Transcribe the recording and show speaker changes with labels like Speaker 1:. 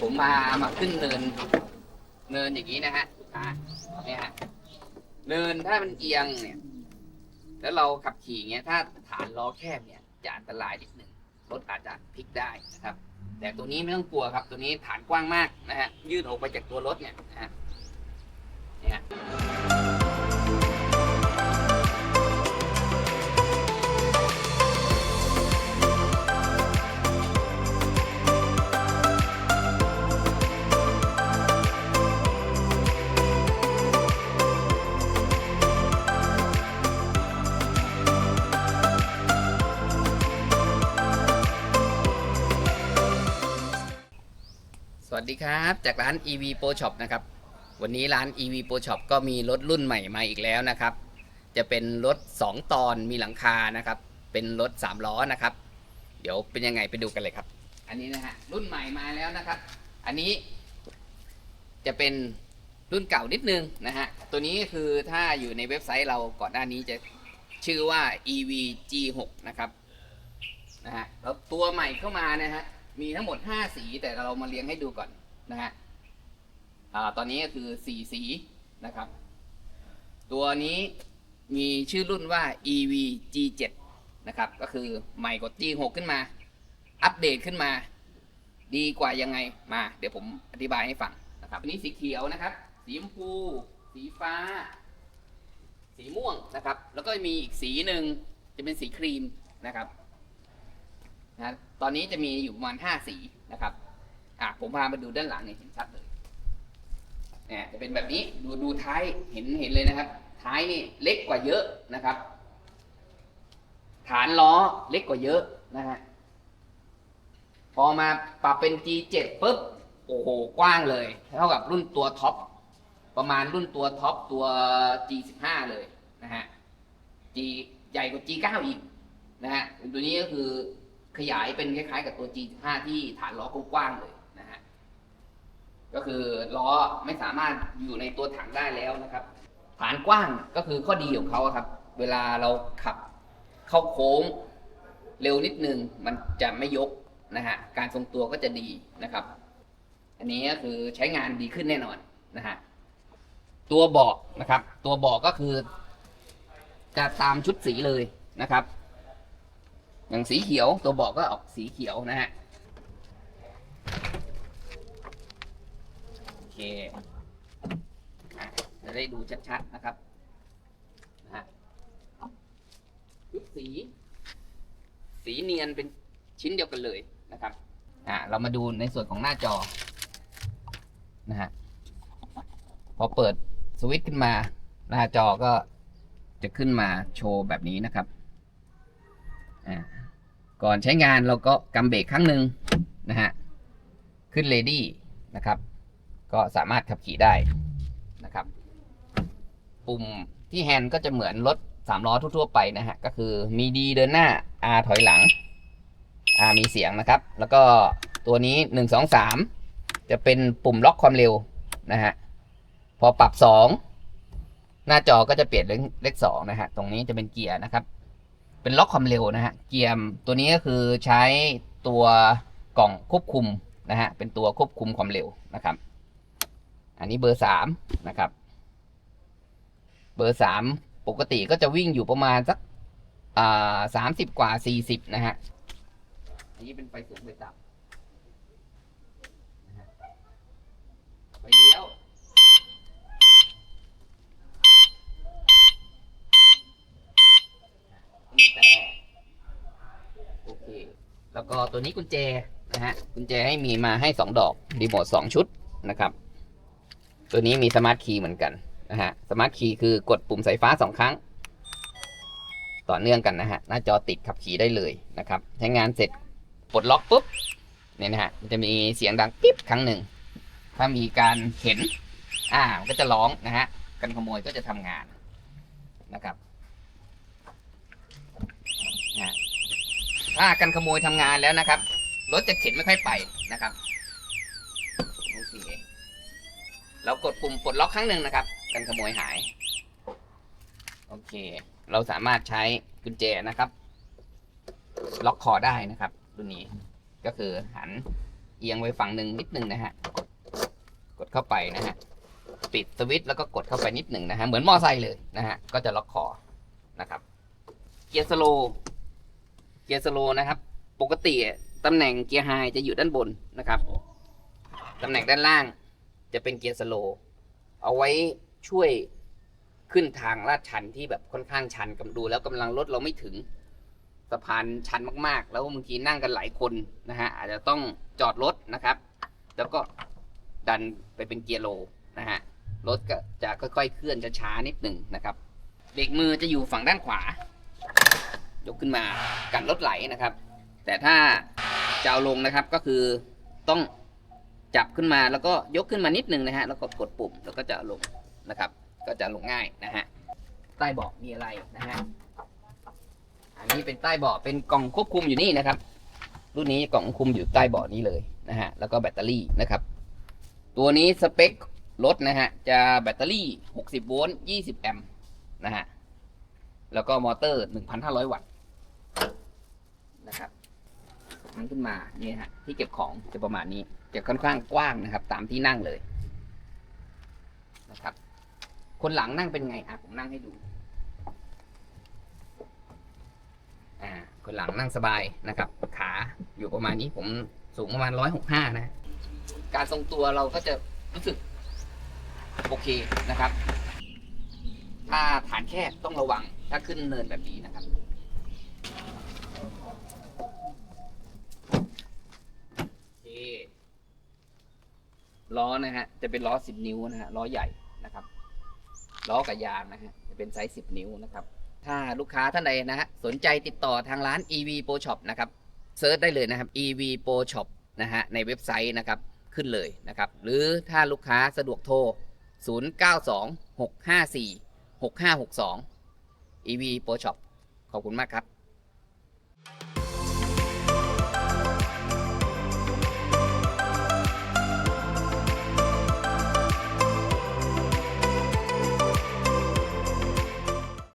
Speaker 1: ผมมามาขึ้นเนิน เนินอย่างนี้นะฮะอ่าเนี่ยฮะเนินถ้ามันเอียงเนี่ย แล้วเราขับขี่เงี้ย ถ้าฐานล้อแคบเนี่ยจะอันตรายนิดหนึ่งรถอาจจะพลิกได้นะครับ แต่ตัวนี้ไม่ต้องกลัวครับ ตัวนี้ฐานกว้างมากนะฮะยืดออกไปจากตัวรถเนี่ยนะฮะเนี่ย ดีครับ จากร้าน EV Pro Shop นะครับ วันนี้ร้าน EV Pro Shop ก็มีรถรุ่นใหม่มาอีกแล้วนะครับ จะเป็นรถ 2 ตอนมีหลังคานะครับ เป็นรถ 3 ล้อนะครับ เดี๋ยวเป็นยังไงไปดูกันเลยครับ อันนี้นะฮะรุ่นใหม่มาแล้วนะครับ อันนี้ จะเป็นรุ่นเก่านิดนึงนะฮะ ตัวนี้คือถ้าอยู่ในเว็บไซต์เราก่อนหน้านี้จะชื่อว่า EV G6 นะครับ นะฮะ แล้วตัวใหม่เข้ามานะฮะ มีทั้งหมด 5 สีแต่เรามาเรียงให้ดูก่อนนะฮะตอนนี้ก็คือ4สีนะครับ ตัวนี้มีชื่อรุ่นว่า EV G7 นะครับ ก็คือใหม่กว่า G6 ขึ้นมา อัปเดตขึ้นมา ดีกว่ายังไงมา เดี๋ยวผมอธิบายให้ฟังนะครับอันนี้สีเขียวนะครับ สีชมพู สีฟ้า สีม่วงนะครับ แล้วก็มีอีกสีหนึ่งจะเป็นสีครีมนะครับนะ ตอนนี้จะมีอยู่ประมาณห้าสีนะครับ อะผมพามาดูด้านหลังเนี่ยเห็นชัดเลย เนี่ยจะเป็นแบบนี้ดูดูท้ายเห็นเห็นเลยนะครับ ท้ายนี่เล็กกว่าเยอะนะครับ ฐานล้อเล็กกว่าเยอะนะฮะพอมาปรับเป็น G7 ปุ๊บโอ้โหกว้างเลย เท่ากับรุ่นตัวท็อปประมาณรุ่นตัวท็อปตัว G15 เลยนะฮะ G ใหญ่กว่า G9 อีกนะฮะตัวนี้ก็คือ ขยายเป็นคล้ายๆกับตัว G15 ที่ฐานล้อกว้างๆเลยนะฮะ ก็คือล้อไม่สามารถอยู่ในตัวถังได้แล้วนะครับ ฐานกว้างก็คือข้อดีของเขาครับ เวลาเราขับเข้าโค้งเร็วนิดนึงมันจะไม่ยกนะฮะ การทรงตัวก็จะดีนะครับ อันนี้ก็คือใช้งานดีขึ้นแน่นอนนะฮะ ตัวเบาะนะครับ ตัวเบาะก็คือจะตามชุดสีเลยนะครับ อย่างสีเขียวตัวบาะก็ออกสีเขียวนะฮะโอเคจะได้ดูชัดๆนะครับนะฮะชุดสี สีเนียนเป็นชิ้นเดียวกันเลยนะครับอ่าเรามาดูในส่วนของหน้าจอนะฮะพอเปิดสวิตช์ขึ้นมา หน้าจอก็จะขึ้นมาโชว์แบบนี้นะครับ ก่อนใช้งานเราก็กำเบรกครั้งหนึ่งนะฮะ ขึ้น ready นะครับ ก็สามารถขับขี่ได้นะครับ ปุ่มที่แฮนด์ก็จะเหมือนรถสามล้อทั่วๆไปนะฮะ ก็คือมี D เดินหน้า R ถอยหลัง R มีเสียงนะครับ แล้วก็ตัวนี้ 1 2 3 จะเป็นปุ่มล็อกความเร็วนะฮะ พอปรับ 2 หน้าจอก็จะเปลี่ยนเลขเลขสองนะฮะ ตรงนี้จะเป็นเกียร์นะครับ เป็นล็อกความเร็วนะฮะ เกียร์ตัวนี้ก็คือใช้ตัวกล่องควบคุมนะฮะ เป็นตัวควบคุมความเร็วนะครับ อันนี้เบอร์สามนะครับ เบอร์สามปกติก็จะวิ่งอยู่ประมาณสักสามสิบกว่าสี่สิบนะฮะ อันนี้เป็นไฟสูงไฟต่ำไฟเลี้ยว กุญแจโอเค แล้วก็ตัวนี้กุญแจนะฮะกุญแจให้มีมาให้สองดอกรีโมทสองชุดนะครับ ตัวนี้มีสมาร์ทคีย์เหมือนกันนะฮะสมาร์ทคีย์คือกดปุ่มสายฟ้าสองครั้ง ต่อเนื่องกันนะฮะหน้าจอติดขับขี่ได้เลยนะครับใช้งานเสร็จปลดล็อกปุ๊บเนี่ยนะฮะมันจะมีเสียงดังปิ๊บครั้งหนึ่งถ้ามีการเข็นอ่ามันก็จะร้องนะฮะกันขโมยก็จะทำงานนะครับ นะ ถ้ากันขโมยทำงานแล้วนะครับ รถจะเข็นไม่ค่อยไปนะครับโอเคเรากดปุ่มปลดล็อกครั้งหนึ่งนะครับ กันขโมยหาย โอเค เราสามารถใช้กุญแจนะครับ ล็อกคอได้นะครับรุ่นนี้ก็คือหันเอียงไว้ฝั่งหนึ่งนิดหนึ่งนะฮะกดกดเข้าไปนะฮะปิดสวิตช์แล้วก็กดเข้าไปนิดหนึ่งนะฮะเหมือนมอไซค์เลยนะฮะก็จะล็อกคอนะครับ เกียร์สโล เกียร์สโลว์นะครับ ปกติตำแหน่งเกียร์ไฮจะอยู่ด้านบนนะครับตำแหน่งด้านล่างจะเป็นเกียร์สโลว์เอาไว้ช่วยขึ้นทางลาดชันที่แบบค่อนข้างชันกำดู แล้วกำลังรถเราไม่ถึงสะพานชันมากๆ แล้วบางทีนั่งกันหลายคนนะฮะอาจจะต้องจอดรถนะครับ แล้วก็ดันไปเป็นเกียร์โลนะฮะรถก็จะค่อยๆ เคลื่อนช้าๆนิดหนึ่งนะครับเบรกมือจะอยู่ฝั่งด้านขวา ยกขึ้นมากันรถไหลนะครับ แต่ถ้าจะเอาลงนะครับก็คือต้องจับขึ้นมาแล้วก็ยกขึ้นมานิดนึงนะฮะแล้วก็กดปุ่มแล้วก็จะลงนะครับ ก็จะลงง่ายนะฮะใต้เบาะมีอะไรนะฮะอันนี้เป็นใต้เบาะเป็นกล่องควบคุมอยู่นี่นะครับ รุ่นนี้กล่องควบคุมอยู่ใต้เบาะนี้เลยนะฮะแล้วก็แบตเตอรี่นะครับ ตัวนี้สเปครถนะฮะจะแบตเตอรี่ 60 โวลต์ 20 แอมป์นะฮะแล้วก็มอเตอร์ 1,500 วัตต์ นะครับมันขึ้นมาเนี่ยฮะที่เก็บของจะประมาณนี้จะค่อนข้างกว้างนะครับ ตามที่นั่งเลยนะครับ คนหลังนั่งเป็นไงอะผมนั่งให้ดูอ่าคนหลังนั่งสบายนะครับ ขาอยู่ประมาณนี้ผมสูงประมาณร้อยหกห้านะ การทรงตัวเราก็จะรู้สึกโอเคนะครับ ถ้าฐานแคบต้องระวังถ้าขึ้นเนินแบบนี้นะครับ โอเค ล้อนะฮะจะเป็นล้อ 10 นิ้วนะฮะล้อใหญ่นะครับล้อกับยางนะฮะจะเป็นไซส์10 นิ้วนะครับ ถ้าลูกค้าท่านใดนะฮะสนใจติดต่อทางร้าน EV Pro Shop นะครับเซิร์ชได้เลยนะครับ EV Pro Shop นะฮะในเว็บไซต์นะครับขึ้นเลยนะครับ หรือถ้าลูกค้าสะดวกโทร 092 654 6562 EV Pro Shop ขอบคุณมากครับ